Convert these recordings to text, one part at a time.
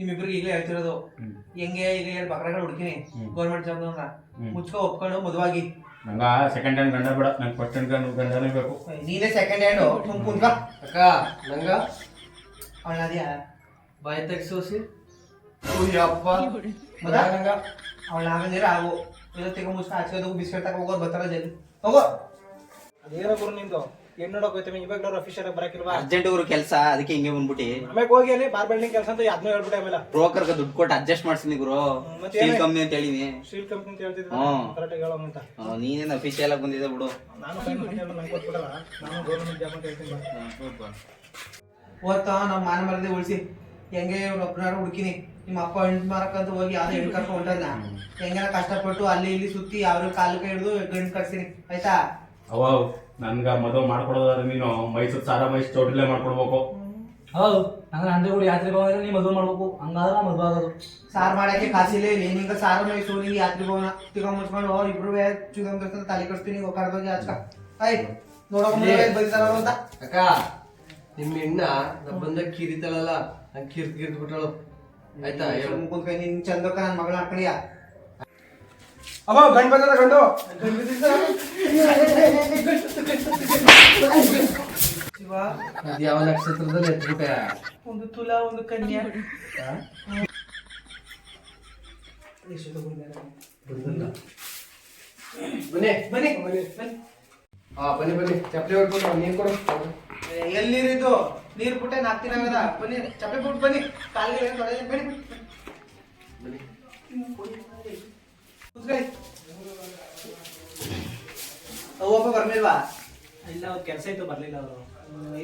ನಿಮ್ಮಿಬ್ರಿಗೆ ಈಗಲೇ ಹೇಳ್ತಿರೋದು. ಹೆಂಗೆ ಈಗ ಎರಡು ಬಕ್ರಗಳು ಹುಡುಕಿನಿ. Government job. ಮುಚ್ಕೊ ಒಪ್ಕೊಂಡು ಮದುವಾಗಿ. ನಂಗ ಸೆಕೆಂಡ್ ಹ್ಯಾಂಡ್ ಗಂಡ ಬೇಡ. ನಂಗೆ ಫಸ್ಟ್ ಹ್ಯಾಂಡ್ ಗಂಡ ಗಂಡನೇ ಬೇಕು. ನೀನೇ ಸೆಕೆಂಡ್ ಹ್ಯಾಂಡು ತುಂಬ ಕುಂತ್ಕ. ಅಕ್ಕ ನಂಗ ಅವಳದಿಯಾ ಬಾಯ್ ತೆಗ್ಸೋಸಿ ಅಪ್ಪ ಮದ ನಂಗ. ಅವಳ ಆಗಂದಿರ ಆಗು. ಇವತ್ತಿಗೆ ಮುಚ್ಚ ಹಚ್ಕೋದು ಬಿಸ್ಕೆಟ್ ತಕ ಹೋಗೋದು ಬರ್ತಾರ ಜಲ್ದಿ. ಹೋಗೋ. ಅದೇನೋ ಗುರು ನಿಂದು? ನೋಡಕ್ ಇವಾಗ ಅಫಿಷಿಯಲ್ ಬರಕಿಲ್ವಾ ಅರ್ಜೆಂಟ್ ಕೆಲಸ ಅದಕ್ಕೆ ಹಿಂಗೆ ಬಂದ್ಬಿಟ್ಟು. ಆಮೇಲೆ ಹೋಗಿ ಅಲ್ಲಿ ಬಾರ್ ಬಿಲ್ಡಿಂಗ್ ಕೆಲಸ ಅಂತ ಅದನ್ನ ಹೇಳ್ಬಿಟ್ಟೆ ಆಮೇಲೆ. ಬ್ರೋಕರ್ ದುಡ್ಡು ಕೊಟ್ಟು ಅಡ್ಜಸ್ಟ್ ಮಾಡ್ಸಿನಿ ಗುರು. ಮತ್ತೆ ಸ್ಟೀಲ್ ಏನಾಯ್ತು? ಕಂಪ್ನಿ ಅಂತ ಹೇಳಿನಿ ಸ್ಟೀಲ್ ಕಂಪ್ನಿ ಅಂತ ಹೇಳ್ತಿದ್ರು ಹ್ಮ್. ಕರೆಕ್ಟಾಗಿ ಹೇಳೋ ಅಂತ ನೀನೇನು ಅಫಿಷಿಯಲ್ ಆಗಿ ಬಂದಿದೆ ಬಿಡು. ನಾನು ಕೈ ಮಾಡ್ಕೊಂಡು ನಂಗೆ ಕೊಟ್ಬಿಡಲ್ಲ. ನಾನು ಗೌರ್ಮೆಂಟ್ ಜಾಬ್ ಅಂತ ಹೇಳ್ತೀನಿ ಬಾ. ಓದ್ತ ನಮ್ಮ ಮಾನ ಮರದೆ ಉಳಿಸಿ. ಹೆಂಗೆ ಒಬ್ಬನಾರು ಹುಡುಕಿನಿ. ನಿಮ್ಮ ಅಪ್ಪ ಹೆಣ್ಣು ಮಾರಕ್ಕಂತ ಹೋಗಿ ಯಾವ್ದೋ ಹೆಣ್ಣು ಕರ್ಕೊಂಡು ಹೊಂಟದ್ನ? ಹೆಂಗೆಲ್ಲ ಕಷ್ಟಪಟ್ಟು ಅಲ್ಲಿ ಇಲ್ಲಿ ಸುತ್ತಿ ಯಾವ್ರ ಕಾಲು ಕೈ ಹಿಡಿದು ಗಂಡು ಕರ್ಸಿನಿ. ಆಯ್ತಾ? ಅವ ನನ್ಗ ಮದುವೆ ಮಾಡ್ಕೊಡೋದಾದ್ರೆ ನೀನು ಮೈಸೂರು ಸಾರ ಮೈಸೂರು ಚೌಟ್ರಿಲೇ ಮಾಡ್ಕೊಡ್ಬೇಕು. ಹೌದು ನಂಗೆ ಅಂದ್ರೆ ಕೂಡ ಯಾತ್ರೆ ಹೋಗಿದ್ರೆ ನೀ ಮದುವೆ ಮಾಡ್ಬೇಕು. ಹಂಗಾದ್ರೆ ನಾ ಮದುವೆ ಆಗೋದು. ಸಾರ್ ಮಾಡಕ್ಕೆ ಕಾಸಿಲ್ಲ ಇಲ್ಲಿ ಹಿಂಗ ಸಾರು ಮೈಸೂರು ನಿಂಗೆ ಯಾತ್ರಿ ಹೋಗೋಣ. ತಿರ್ಗಾ ಮುಚ್ಕೊಂಡು ಇಬ್ರು ಚುಗಮ್ ತಲೆ ಕಟ್ತೀನಿ ಕರ್ದೋಗಿ ಆಚ್ಕ ಐ ನೋಡೋ ಬೈತಾರ ಅಂತ. ಅಕ್ಕ ನಿಮ್ಮ ಹೆಣ್ಣ ನಾ ಬಂದಾಗ ಕಿರಿತಾಳಲ್ಲ ನಂಗೆ ಕಿರ್ದ್ ಕಿರ್ದ್ ಬಿಟ್ಟಾಳು. ಆಯ್ತಾ ಹೇಳು. ಕೈ ನಿನ್ ಚಂದಕ್ಕ ನನ್ನ ಮಗಳ ಹಾಕೊಂಡಿಯ ಅಮ್ಮ ಗಂಡು ಬಂದದ ಗಂಡು? ಶಿವ ಅದ್ ಯಾವ ನಕ್ಷತ್ರದಲ್ಲಿ ಎತ್ಬಿಟ್ಟೆ ಒಂದು ತುಲಾ ಒಂದು ಕನ್ಯಾ? ಬನ್ನಿ ಬನ್ನಿ ಬನ್ನಿ. ಹಾ ಬನ್ನಿ ಬನ್ನಿ. ಚಪ್ಪಲಿ ಹೊಡ್ಕೊಂಡು ನೀರು ಕೊಡು. ಏ, ನೀರು ನೀರ್ ಬಿಟ್ಟೆ ನಾಲ್ಕು ದಿನ ಆಗದ? ಬನ್ನಿ ಚಪ್ಪಲಿ ಬಿಟ್ಟು ಬನ್ನಿ. ಕಾಲಿಗೆ? ಬನ್ನಿ ಬನ್ನಿ. ಅವ್ವಪ್ಪ ಬರ್ಲಿಲ್ವಾ? ಇಲ್ಲ ಅವ್ರ ಕೆಲಸ ಇತ್ತು ಬರ್ಲಿಲ್ಲ ಅವರು.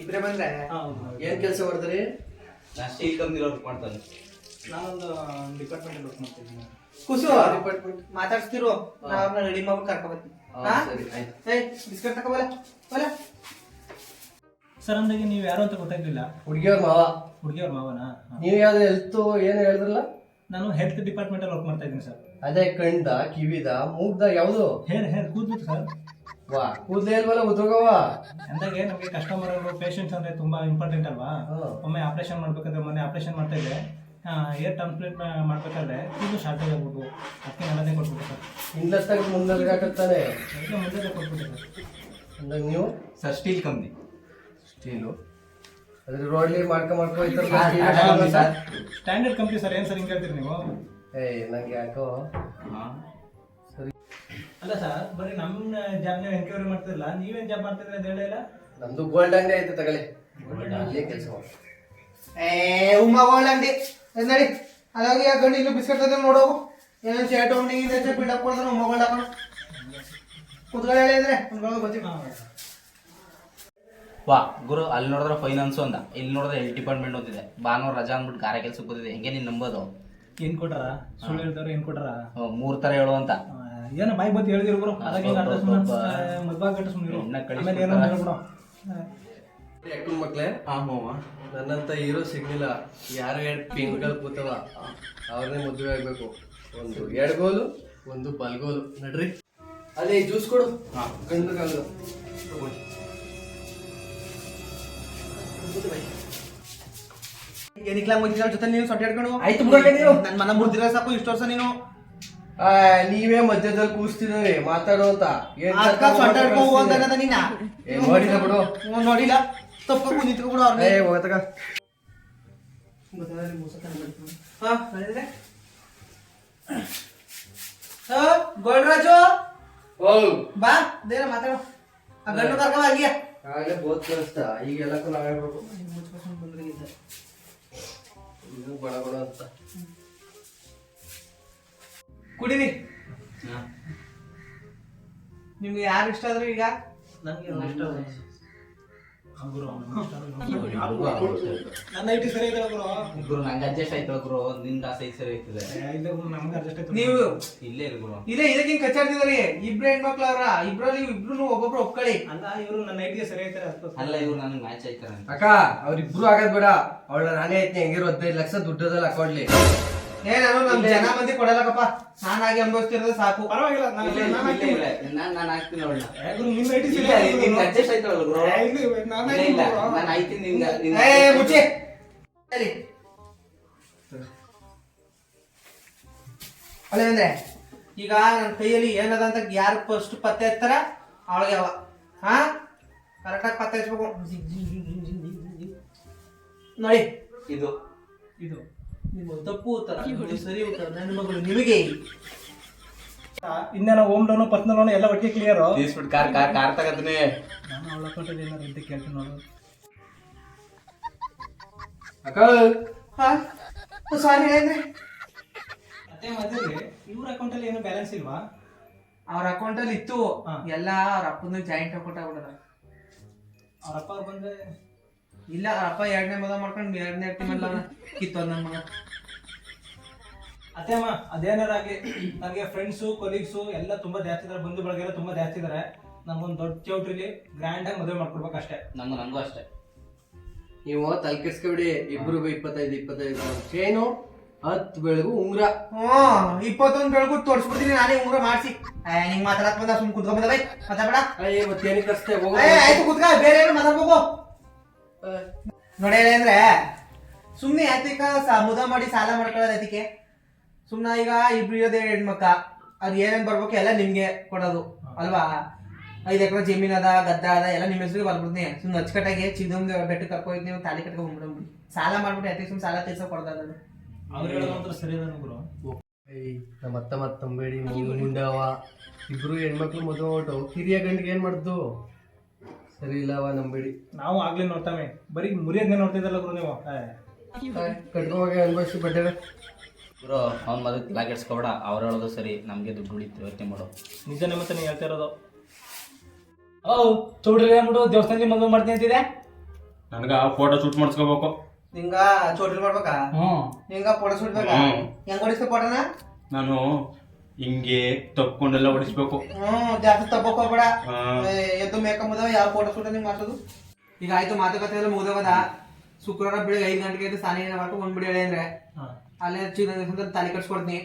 ಇಬ್ರೇ ಬಂದ್ರೆ? ಏನ್ ಕೆಲಸ ಮಾಡ್ತಾರೆ? ನಾ ಸ್ಟೀಲ್ ಕಂಪ್ನಿ ವರ್ಕ್ ಮಾಡ್ತಾನೆ. ನಾನೊಂದು ಡಿಪಾರ್ಟ್ಮೆಂಟ್ ವರ್ಕ್ ಮಾಡ್ತಿದ್ದೀನಿ ಕುಸು ಡಿಪಾರ್ಟ್ಮೆಂಟ್ ಮಾತಾಡ್ಸ್ತಿರು. ನಾವ್ ರೆಡಿ ಮಾಡ್ಬಿಟ್ಟು ಕರ್ಕೊ ಬರ್ತೀನಿ. ಹಾ, ಸರಿ, ಆಯ್ತು. ಏಯ್ ಬಿಸ್ಕೆಟ್ ತಕೋ ಬಲ ಬಲ ಸರ್ ಅಂದಾಗೆ ನೀವು ಯಾರು ಅಂತ ಗೊತ್ತಾಗ್ಲಿಲ್ಲ. ಹುಡುಗಿಯವ್ರ ಮಾವ. ಹುಡುಗಿಯವ್ರ ಮಾವನಾ? ನೀವ್ ಯಾವ್ದು ಹೆಲ್ತ್ ಏನು ಹೇಳಿದ್ರಲ್ಲ? ನಾನು ಹೆಲ್ತ್ ಡಿಪಾರ್ಟ್ಮೆಂಟ್ ಅಲ್ಲಿ ವರ್ಕ್ ಮಾಡ್ತಾ ಇದ್ದೀನಿ ಸರ್ ಅದೇ ಕಣ್ದ ಕಿವಿದ ಮೂಗ್ದ ಯಾವ್ದು? ಹೇರ್ ಹೇರ್ ಕೂದ್ಲು ಸರ್ ವಾ ಕೂದಲೇ ಇಲ್ವಲ್ಲ ಉದ್ರೋಗವ? ಅಂದಾಗೆ ನಮಗೆ ಕಸ್ಟಮರ್ ಅವರು ಪೇಷಂಟ್ಸ್ ಅಂದ್ರೆ ತುಂಬಾ ಇಂಪಾರ್ಟೆಂಟ್ ಅಲ್ವಾ. ಒಮ್ಮೆ ಆಪರೇಷನ್ ಮಾಡ್ಬೇಕಾದ್ರೆ ಮೊನ್ನೆ ಆಪರೇಷನ್ ಮಾಡ್ತಾ ಇದ್ದೆ. ಏರ್ ಟ್ರಾನ್ಸ್ಪ್ಲೇಟ್ ಮಾಡ್ಬೇಕಾದ್ರೆ ಕೂದಲು ಶಾರ್ಟೇಜ್ ಆಗ್ಬಿಟ್ಟು ಅದಕ್ಕೆ ನನ್ನದೇ ಕೊಟ್ಬಿಟ್ಟು ಸರ್ ಹಿಂದತ್ತಾಗ ಮುಂದಾಗ ಹಾಕತ್ತಾನೆ? ಅದಕ್ಕೆ ಮುಂದೆ ಕೊಟ್ಬಿಟ್ಟು ಸರ್ ಅಂದಾಗ ನೀವು? ಸರ್ ಸ್ಟೀಲ್ ಕಂಪ್ನಿ ಸ್ಟೀಲು ಅದ್ರ ರೋಡ್ಲಿ ಮಾಡ್ಕೊ ಮಾಡ್ಕೊ ಹೋಯ್ತಾರಲ್ಲ ಹಾ, steel ಟಾಟಾ ಹಾಕ್ಕೊಂಡ್ company sir. Standard company sir ಏನು ಸರ್ ಹಿಂಗೆ ಹೇಳ್ತೀರಿ ನೀವು? ಏಯ್ ನಂಗೆ ಯಾಕೋ? ಸರಿ. ಅಲ್ಲ ಸರ್ ಬರೀ ನಮ್ಮ ಜಾಬ್ ನೀವು ಎನ್ಕ್ವೈರಿ ಮಾಡ್ತಿರಲ್ಲ ನೀವೇನು ಜಾಬ್ ಮಾಡ್ತಿದ್ರೆ ಅಂತ ಹೇಳಿಲ್ಲ ನಮ್ದು ಗೋಲ್ಡ್ ಅಂಗಡಿ ಐತೆ ತಗೊಳ್ಳಿ. ಅಲ್ಲೇ ಕೆಲಸ ಮಾಡಿ ಏ ಉಮ್ಮ ಗೋಲ್ಡ್ ಅಂಗಡಿ. ನಡಿ. ಅದಾಗಿ ಆ ಗಂಡು ಇಲ್ಲೂ ಬಿಸ್ಕೆಟ್ ತಂದ್ರೆ ನೋಡೋಗು ಏನೋ ಶರ್ಟ್ ಉಂಡಿಗೆ ಬಿಲ್ಡಪ್ ಕೊಡ್ತಾನೆ ಉಮ್ಮ ಗೋಲ್ಡ್ ಹಾಕೋಣ. ಕುತ್ಕೊಳ್ಳಿ ಹೇಳಿದ್ರೆ ಕುತ್ಕೊಳ್ಳೋ ಗೊತ್ತಿಲ್ಲ ವಾ ಗುರು ಅಲ್ಲಿ ನೋಡಿದ್ರೆ ಫೈನಾನ್ಸ್ ಅಂತ ಇಲ್ಲಿ ನೋಡಿದ್ರೆ ಹೆಲ್ತ್ ಡಿಪಾರ್ಟ್ಮೆಂಟ್ ಒಂದಿದೆ ಭಾನುವಾರ ರಜಾ ಅಂದ್ಬಿಟ್ಟು ಗಾರೆ ಕೆಲ್ಸಕ್ಕೆ ಬಂದಿದೆ ಹೆಂಗೆ ನೀನು ನಂಬೋದು? ಏನ್ ಕೊಟ್ರ ಸುಳ್ಳು ಹೇಳ್ತಾರ ಏನ್ ಕೊಟ್ಟಾರ? ಹ್ಮ್, ಮೂರ್ ತರ ಹೇಳು ಅಂತ. ಆ, ಏನೋ ಬಾಯ್ ಬತ್ತಿ ಹೇಳಿದಿರು ಗುರು. ಅದಕ್ಕೆ ಹಿಂಗ ಅರ್ಧ ಗಂಟೆ ಸುಮ್ಮನೆ ಹೆಣ್ಣ ಕಳಿಸ್ಬಿಡ್ತಾರ. ಆಮೇಲೆ ಏನೋ ಹೇಳ್ಬಿಡು. ಮಕ್ಳೇ. ನನ್ನಂತ ಹೀರೋ ಸಿಗ್ಲಿಲ್ಲ. ಯಾರು ಎರಡು ಪಿಂಕ್ಗಳು ಕೂತವ. ಅವ್ರನ್ನೇ ಮದುವೆ ಆಗ್ಬೇಕು. ಒಂದು ಎಡಗೋಲು ಒಂದು ಬಲ್ಗೋಲು. ನಡ್ರಿ. ಅದೇ ಜ್ಯೂಸ್ ಕೊಡು. ಗಂಡು ಕಾಲು. ಏನಿಕ್ಲ ಮುಗಿದ ಜೊತೆ ನೀನು ಸೊಟ್ಟೆ ಹಿಡ್ಕೊಂಡು ಆಯ್ತು ಬಿಡಕ್ಕ ನೀವು. ನನ್ನ ಮನ ಮುಡ್ದಿರ ಸಾಕು ಇಷ್ಟು ವರ್ಷ ನೀನು ಆ, ನೀವೇ ಮಧ್ಯದಲ್ಲಿ ಕೂಸ್ತಿದ್ರಿ ಮಾತಾಡೋ ಅಂತ ಏನ್ ಅದ್ಕ ಕರ್ಕೊಂಡ್ ಸೊಟ್ಟೆ ಹಿಡ್ಕೊಂಡು ಹೋಗು ಅಂತ ಕಳ್ಸ್ತೀನಿ? ನಿನ್ನ ಏ, ನೋಡಿಲ್ಲ ಬಿಡು. ಹ್ಞೂ, ನೋಡಿಲ್ಲ ತಪ್ಪು ನಿಂತ್ಕೊಬಿಡು ಏ ಅವ್ರನ್ನ ಹೋಗತಕ ಹಾ ಹೇಳಿದ್ರೆ ಹಾ ಗೋಲ್ರಾಜು ಓ ಬಾ ದೇನ ಮಾತಾಡು ಆ ಗಂಡು ಕರ್ಕೊ ಆಗಿಯ ಆಗಲೇ ಬೋತ್ ಕಳಿಸ್ತ ಈಗ ಎಲ್ಲಕ್ಕೂ ನಾವೇ ಹೇಳ್ಬೇಕು. ಇನ್ನು ಬಡ ಬಡ ಅಂತ. ಕುಡಿರಿ. ನಿಮ್ಗೆ ಯಾರು ಇಷ್ಟ ಆದ್ರು ಈಗ? ನನ್ಗೆ ಇಷ್ಟ ನನ್ನ ನನ್ನ ಐಟಿ ಸರಿ ಐತಲ್ಲ ಗುರು? ಗುರು ನಂಗೆ ಅಡ್ಜಸ್ಟ್ ಆಯ್ತು ಗುರು. ನಿನ್ಗೆ ಆಸೆ ಸರಿ ಆಯ್ತದೆ. ಏ, ಇಲ್ಲ ಗುರು ನಮ್ಗೆ ಅಡ್ಜಸ್ಟ್ ಆಯ್ತು ನೀವು ಇಲ್ಲೇ ಇರು ಗುರು. ಇದೇ ಇದಕ್ಕೆ ಹಿಂಗ್ ಕಚ್ಚಾಡ್ತಿದಾರಿ ಇಬ್ರು ಹೆಣ್ಮಕ್ಳು ಅವ್ರ ಇಬ್ರಲ್ಲಿ ಇಬ್ರು ಒಬ್ಬೊಬ್ರು ಒಪ್ಕೊಳ್ಳಿ. ಅಲ್ಲ ಇವರು ನನ್ನ ಐಟಿಗೆ ಸರಿ ಐತಾರೆ. ಅಲ್ಲ ಇವ್ರು ನನಗೆ ಮ್ಯಾಚ್ ಆಯ್ತಾರೆ ಅಕ್ಕ ಅವ್ರಿಬ್ರು ಆಗದ್ ಬೇಡ. ಅವಳ ನಾನೇ ಐತಿ ಹೆಂಗಿರೋ ಹದಿನೈದು ಲಕ್ಷ ದುಡ್ಡದಲ್ಲ ಹಾಕೊಡ್ಲಿ ಏ ನಾನು ನಮ್ ಜನ ಮಂದಿ ಕೊಡಲ್ಲಕಪ್ಪ. ನಾನಾಗಿ ಅನುಭವಿಸ್ತಿರೋದು ಸಾಕು. ಪರವಾಗಿಲ್ಲ ನಾನು ನಾನು ಹಾಕ್ತೀನಿ. ನಾನ್ ನಾನು ಹಾಕ್ತೀನಿ ನಿನ್ನ ಐಟಿ ಇಲ್ಲ ಗುರು. ಅಡ್ಜಸ್ಟ್ ಆಯ್ತಲ್ಲ ಗುರು. ಏ, ನಾನು ಇಲ್ಲ. ನಾನು ನಿನ್ಗೆ ನಿನ್ಗೆ ಏ ಮುಚ್ಚಿ. ಸರಿ. ಅಲ್ಲೇ ಅಂದ್ರೆ ಈಗ ನನ್ನ ಕೈಯಲ್ಲಿ ಏನದ ಅಂತ ಯಾರು ಫಸ್ಟ್ ಪತ್ತೆ ಹಚ್ತಾರ ಅವಳಿಗೆ ಅವ. ಹಾ? ಕರೆಕ್ಟಾಗಿ ಪತ್ತೆ ಹಚ್ಬೇಕು ನೋಡಿ. ಇದು. ಇದು. ನಿಮ್ಮ ತಪ್ಪು ಉತ್ತರ ಸರಿ ಉತ್ತರ ನನ್ನ ಮಗಳು ನಿಮಗೆ ಇನ್ನೇನ ಹೋಮ್ ಲೋನು ಪರ್ಸನಲ್ ಲೋನು ಎಲ್ಲ ಒಟ್ಟಿಗೆ ಕ್ಲಿಯರು ತೀಸ್ಬಿಟ್ಟು ಕಾರ್ ಕಾರ್ ಕಾರ್ ತಗತೀನಿ ನಾನು ಅವಳ ಅಕೌಂಟಲ್ಲಿ ಏನಾರು ಅಂತ ಕೇಳ್ತೀನಿ ನೋಡು. ಅಕ್ಕ ಹಾ? ಸಾರಿ ಅಂದ್ರೆ ಮತ್ತೆ ಮದುವೆ ಇವ್ರ ಅಕೌಂಟಲ್ಲಿ ಏನು ಬ್ಯಾಲೆನ್ಸ್ ಇಲ್ವಾ? ಅವ್ರ ಅಕೌಂಟಲ್ಲಿ ಇತ್ತು. ಎಲ್ಲ ಅವ್ರ ಅಪ್ಪನ ಜಾಯಿಂಟ್ ಅಕೌಂಟ್ ಆಗ್ಬಿಡದ ಅವ್ರ ಅಪ್ಪ ಬಂದ್ರೆ ಇಲ್ಲ ಅಪ್ಪ ಎರಡನೇ ಮದುವೆ ಮಾಡ್ಕೊಂಡು ಎರಡನೇ ಹೆಂಡತಿ ಮಲ್ಲ ಕಿತ್ತು ನನ್ನ ಮಗ. ಅತ್ತೆ ಅಮ್ಮ ಅದೇನಾರಾಗ್ಲಿ ನನಗೆ ಫ್ರೆಂಡ್ಸು ಕೊಲೀಗ್ಸು ಎಲ್ಲ ತುಂಬಾ ಜಾಸ್ತಿ ಇದಾರೆ ಬಂಧು ಬಳಗ ತುಂಬಾ ಜಾಸ್ತಿ ಇದಾರೆ. ನಮ್ಗೊಂದು ದೊಡ್ಡ ಚೌಟ್ರಿಲಿ ಗ್ರ್ಯಾಂಡ್ ಆಗಿ ಮದುವೆ ಮಾಡ್ಕೊಡ್ಬೇಕು ಅಷ್ಟೇ. ನಂಗೂ ನಂಗೂ ಅಷ್ಟೇ. ನೀವು ತಲೆ ಕೆಡ್ಸ್ಕೊಬಿಡಿ ಇಬ್ರು ಇಪ್ಪತ್ತೈದು ಇಪ್ಪತ್ತೈದು ಚೇನು ಹತ್ತು ಬೆಳಗು ಉಂಗ್ರ. ಹ್ಮ್ ಇಪ್ಪತ್ತೊಂದು ಬೆಳಗು ತೋರಿಸ್ಬಿಡ್ತೀನಿ ನಾನೇ ಉಂಗ್ರ ಮಾಡಿಸಿ. ಹಿಂಗ್ ಮಾತಾಡಕ್ ಬಂದ ಸುಮ್ ಕುತ್ಕೊಂಡ್ ಬೈ. ಮಾತಾಡ ಅಯ್ಯ ಮತ್ತೇನಕ್ಕೆ ಹೋಗು. ಆಯ್ತು ಕುತ್ಕ ಬೇರೆ ಏನು ಮಾತಾಡ್ಬೇಕು. ನೋಡಿ ಅಂದ್ರೆ ಸುಮ್ಮನೆ ಯಾತಿಕ ಮುದ ಮಾಡಿ ಸಾಲ ಮಾಡ್ಕೊಳ್ಳೋದು ಅದಕ್ಕೆ ಸುಮ್ನ ಈಗ ಇಬ್ರು ಇರೋದೇ ಹೆಣ್ಮಕ್ಕ ಅದ್ ಏನೇನ್ ಬರ್ಬೇಕು ಎಲ್ಲ ನಿಮ್ಗೆ ಕೊಡೋದು ಅಲ್ವಾ? ಐದು ಎಕರೆ ಜಮೀನ್ ಅದ ಗದ್ದ ಅದ ಎಲ್ಲ ನಿಮ್ಮ ಹೆಸರಿಗೆ ಬರ್ಬಿಡ್ತೀನಿ. ಸುಮ್ಮನೆ ಅಚ್ಚುಕಟ್ಟಾಗಿ ಚಿದಂಗ್ ಬೆಟ್ಟ ಕರ್ಕೊಯ್ತು ನೀವು ತಾಲಿ ಕಟ್ಕೊಂಡ್ ಬಂದ್ಬಿಡ್ಬಿಡಿ ಸಾಲ ಮಾಡ್ಬಿಟ್ಟು ಯಾತಿಗೆ ಸುಮ್ ಸಾಲ ತೀರ್ಸೋ ಕೊಡ್ದ ಅವ್ರು ಹೇಳೋದು ಒಂಥರ ಸರಿ ಗುರು. ಏಯ್ ನಮ್ಮ ಅತ್ತ ಮತ್ತ ತಂಬೇಡಿ ಇಬ್ರು ಹೆಣ್ಮಕ್ಳು ಮದುವೆ ಹೊಟ್ಟು ಕಿರಿಯ ಗಂಡಿಗೆ ಏನ್ ಮಾಡ್ದು? ಸರಿ ಇಲ್ಲವ ನಂಬಿಡಿ. ನಾವು ಆಗ್ಲೇ ನೋಡ್ತಾವೆ. ಬರೀ ಮುರಿಯೋದ್ನೇ ನೋಡ್ತಿದ್ದಲ್ಲ ಗುರು ನೀವು? ಏ, ಅನುಭವಿಸಿ ಬಡ್ಡೆ ಗುರು ಅವ್ನ ಮದುವೆ ತಲೆ ಕೆಡ್ಸ್ಕೊಬೇಡ ಅವ್ರು ಹೇಳೋದು ಸರಿ. ನಮಗೆ ದುಡ್ಡು ಉಳಿತು ಯೋಚನೆ ಮಾಡು. ನಿಜನೇ ಮತ್ತೆ ನೀವು ಹೇಳ್ತಾ ಇರೋದು. ಓ ಚೌಡ್ರಿ ಅಂದ್ಬಿಟ್ಟು ದೇವಸ್ಥಾನದಲ್ಲಿ ಮದುವೆ ಮಾಡ್ತೀನಿ ಅಂತಿದೆ ನನಗ ಫೋಟೋ ಶೂಟ್ ಮಾಡಿಸ್ಕೋಬೇಕು. ನಿಂಗ ಚೋಟ್ರಿ ಮಾಡ್ಬೇಕಾ? ಹ್ಞೂ ನಿಂಗ ಫೋಟೋ ಶೂಟ್ ಬೇಕಾ? ಹೆಂಗ್ ಹೊಡಿಸ್ತ ಫೋಟೋನ ನಾನು ಹಿಂಗೆ ತಪ್ಕೊಂಡೆಲ್ಲ ಹೊಡಿಸ್ಬೇಕು. ಹ್ಮ್ ಜಾಸ್ತಿ ತಪ್ಪಕ್ ಹೋಗ್ಬೇಡ ಎದ್ದು ಮೇಕಂಬದ ಯಾವ ಫೋಟೋ ಶೂಟ್ ನಿಂಗೆ ಮಾಡ್ಸೋದು? ಈಗ ಆಯ್ತು ಮಾತುಕತೆ ಎಲ್ಲ ಮುಗ್ದವದ? ಶುಕ್ರವಾರ ಬೆಳಿಗ್ಗೆ ಐದು ಗಂಟೆಗೆ ಎದ್ದು ಸ್ನಾನ ಏನ ಮಾಡ್ಕೊಂಡು ಬಂದ್ಬಿಡಿ ಹೇಳಿ ಅಂದ್ರೆ. ಅಲ್ಲೇ ಚಿನ್ನ ತಾಲಿ ಕಟ್ಸ್ಕೊಡ್ತೀನಿ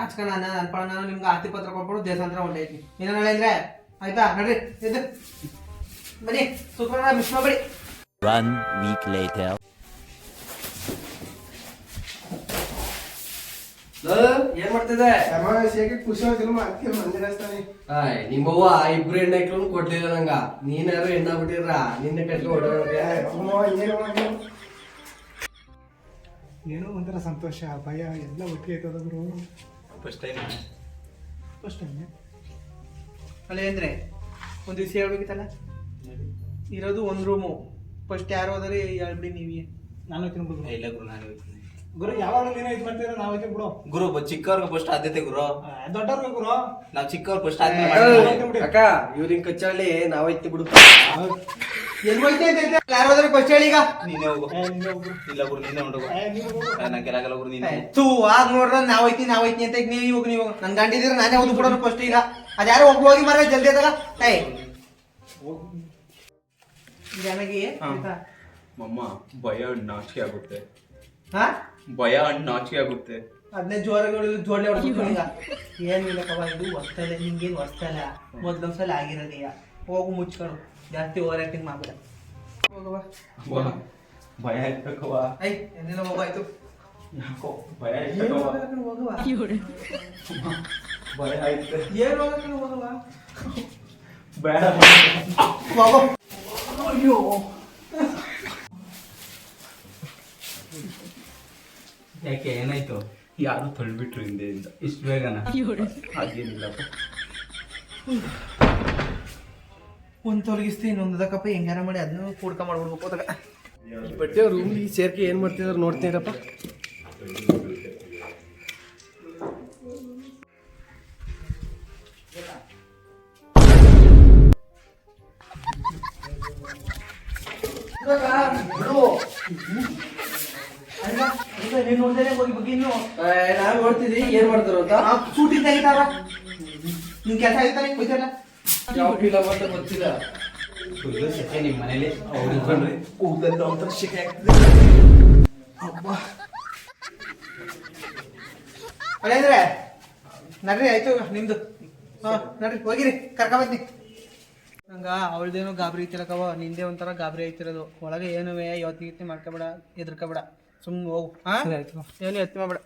ಆಚ್ಕ ನಾನು ಅನ್ಪಣ ನಾನು ನಿಮ್ಗೆ ಆಸ್ತಿ ಪತ್ರ ಕೊಟ್ಬಿಡು ದೇವಸ್ಥಾನ ಹೊಂಟೈತಿ ಏನ ಹೇಳಿ ಅಂದ್ರೆ? ಆಯ್ತಾ? ನಡ್ರಿ ಎದ್ದು. ಬನ್ನಿ ಶುಕ್ರವಾರ ಮಿಸ್ ಮಾಡ್ಬೇಡಿ. One week later. ಏನ್ ಮಾಡ್ತಿದೆ ಖುಷಿ ಹೋಗ್ತಿಲ್ಲ ಅದಕ್ಕೆ ಮಂದಿರಸ್ತಾನೆ ಆಯ್ ನಿಮ್ಮವ್ವ ಇಬ್ರು ಕೊಡ್ಲಿಲ್ಲ ನಂಗ. ನೀನಾರು ನಿನ್ನೆ ಏನೋ ಒಂಥರ ಸಂತೋಷ ಭಯ ಎಲ್ಲ ಒಟ್ಟಿಗೆ ಆಯ್ತದ ಗುರು? ಫಸ್ಟ್ ಟೈಮ್ ಫಸ್ಟ್ ಟೈಮ್ ಅಲ್ಲೇ ಅಂದ್ರೆ ಒಂದು ದಿವಸ ಹೇಳ್ಬೇಕಿತ್ತಲ್ಲ? ಇರೋದು ಒಂದು ರೂಮು ಫಸ್ಟ್ ಯಾರು ಹೋದ್ರೆ ಹೇಳ್ಬಿಡಿ ನೀವೇ? ನಾನು ಹೋಗ್ತೀನಿ ಬಿಡು ಇಲ್ಲ ಗುರು ನಾನು ಹೋಗ್ತೀನಿ. ಗುರು ಯಾವಾಗ ನೀನೇ ಇದು ಮಾಡ್ತೀರ? ನಾವ್ ಹೋಗ್ತೀವಿ ಬಿಡು. ಗುರು ಬ- ಚಿಕ್ಕವ್ರಿಗೆ ಫಸ್ಟ್ ಆದ್ಯತೆ ಗುರು. ದೊಡ್ಡವ್ರಿಗೆ ಗುರು. ನಾವ್ ಚಿಕ್ಕವ್ರು ಫಸ್ಟ್ ಆದ್ಯತೆ ಅಕ್ಕ ಇವ್ರಿಂಗ್ ಕಚ್ಚಾಳಿ ನಾವೈತಿ ಬಿಡು. ಎಲ್ಲಿ ಹೋಯ್ತೆ ಅಂತ ಯಾರು ಹೋದ್ರೆ ಫಸ್ಟ್ ಹೇಳಿ ಈಗ. ನೀನೇ ಹೋಗು. ಇಲ್ಲ ಗುರು ನೀನೇ ಉಂಡು ಏ. ನಾನು ಕೆಲಾಗಲ್ಲ ಗುರು. ನೀನೇ. ತೂ ಆಗ ನೋಡ್ರ ನಾವ್ ಐತಿ ಬಿಡು ಐತಿ ಅಂತ ನೀವು ಇವಾಗ ನೀವು ನನ್ ಗಂಡಿದಿರ ನಾನೇ ಒಂದು ಕೊಡೋನು ಫಸ್ಟ್ ಈಗ. ಅದ್ಯಾರೋ ಒಬ್ಬ ಹೋಗಿ ಮರ ಜಲ್ದಿ ಅದಾಗ ಏಯ್. ಜನಗೆ ಮಮ್ಮ ಭಯ ನಾಚಿಕೆ ಆಗುತ್ತೆ. ಹಾ ಭಯ ಹಣ್ಣು ನಾಚಿಕೆ ಆಗುತ್ತೆ. ಅದನ್ನೇ ಜೋರಾಗಿ ಜೋಡ್ಲೆ ಹೊಡ್ಬೇಕು ಈಗ ಏನಿಲ್ಲ ಕವ ಇದು ಹೊಸ್ತಲ್ಲ ನಿಂಗೇನು ಹೊಸ್ತಲ್ಲ? ಮೊದ್ಲೊಂದ್ಸಲ ಆಗಿರೋದೀಗ ಹೋಗು ಮುಚ್ಕೊಂಡು. ಜಾಸ್ತಿ ಓವರ್ ಆಕ್ಟಿಂಗ್ ಮಾಡ್ಬೇಡ. ಹೋಗವ ಅವ್ವ, ಭಯ ಇರ್ತಕ್ಕವ ಐ ಏನೇನೋ ಹೋಗಾಯ್ತು ಯಾಕೋ ಭಯ ಏನು ಇರ್ತಕ್ಕವ ಹೋಗಕ್ಕೆ ಹೋಗವ ಭಯ ಆಯ್ತು. ಏನು ಹೋಗಕ್ಕೆ ಹೋಗವ ಬೇಡ. ಹೋಗೋ ಯಾಕೆ ಏನಾಯ್ತು? ಯಾರು ತಳ್ಬಿಟ್ರು ಹಿಂದೆ ಇಷ್ಟು ಬೇಗನ? ಹಾಗೇನಿಲ್ಲಪ್ಪ ಒಂದ್ ತೊಲಗಿಸ್ತಿ ಇನ್ನೊಂದದಕ್ಕಪ್ಪ ಹೆಂಗಾರ ಮಾಡಿ ಅದನ್ನೂ ಕೂಡ್ಕ ಮಾಡ್ಬಿಡ್ಬೇಕು ಅದಾಗ ಬಟ್ಟೆ ರೂಮ್ ಸೇರ್ಕೆ ಏನ್ ಮಾಡ್ತಿದ್ರು ನೋಡ್ತೀರಪ್ಪ ನೋಡ್ತಿದ್ವಿ ಏನ್ ಮಾಡ್ತಾರ ಅಂತ? ಸೂಟಿ ತೆಗಿತಾರ ನಿನ್ ಕೆಲಸ ಆಯ್ತಾನೆ ಹೋಯ್ತಲ್ಲ ಯಾವ ಇಲ್ಲ ಅಂತ ಗೊತ್ತಿಲ್ಲ. ಫುಲ್ಲು ಸೆಕೆ ನಿಮ್ಮ ಮನೇಲಿ? ಅವ್ರು ಇಟ್ಕೊಂಡ್ರಿ ಕೂದಲೆಲ್ಲ ಒಂಥರ ಶಿಕೆ ಅಳೇಂದ್ರೆ ನಡ್ರಿ ಆಯ್ತು ನಿಮ್ದು. ಹಾ ನಡ್ರಿ ಹೋಗಿರಿ ಕರ್ಕೊಂಬತ್ನಿ ನಂಗ ಅವಳ್ದೇನೋ ಗಾಬರಿ ಐತಿರಕವ ನಿಂದೆ ಒಂಥರ ಗಾಬರಿ ಐತಿರೋದು. ಒಳಗೆ ಏನು ಇವತ್ತು ಗೀತಿ ಮಾಡ್ಕೋಬೇಡ ಎದ್ರಕೋಬೇಡ ಸುಮ್ಮನೆ ಹೋಗು ಹಾ? ಏನು ಎತ್ತಿ ಮಾಡ್ಬೇಡ.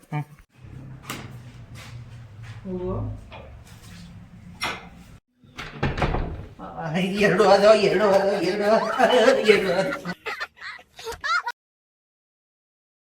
ಎರಡು ಅದ ಎರಡು ಅದ ಎರಡು ಅದ ಎರಡು ಅದ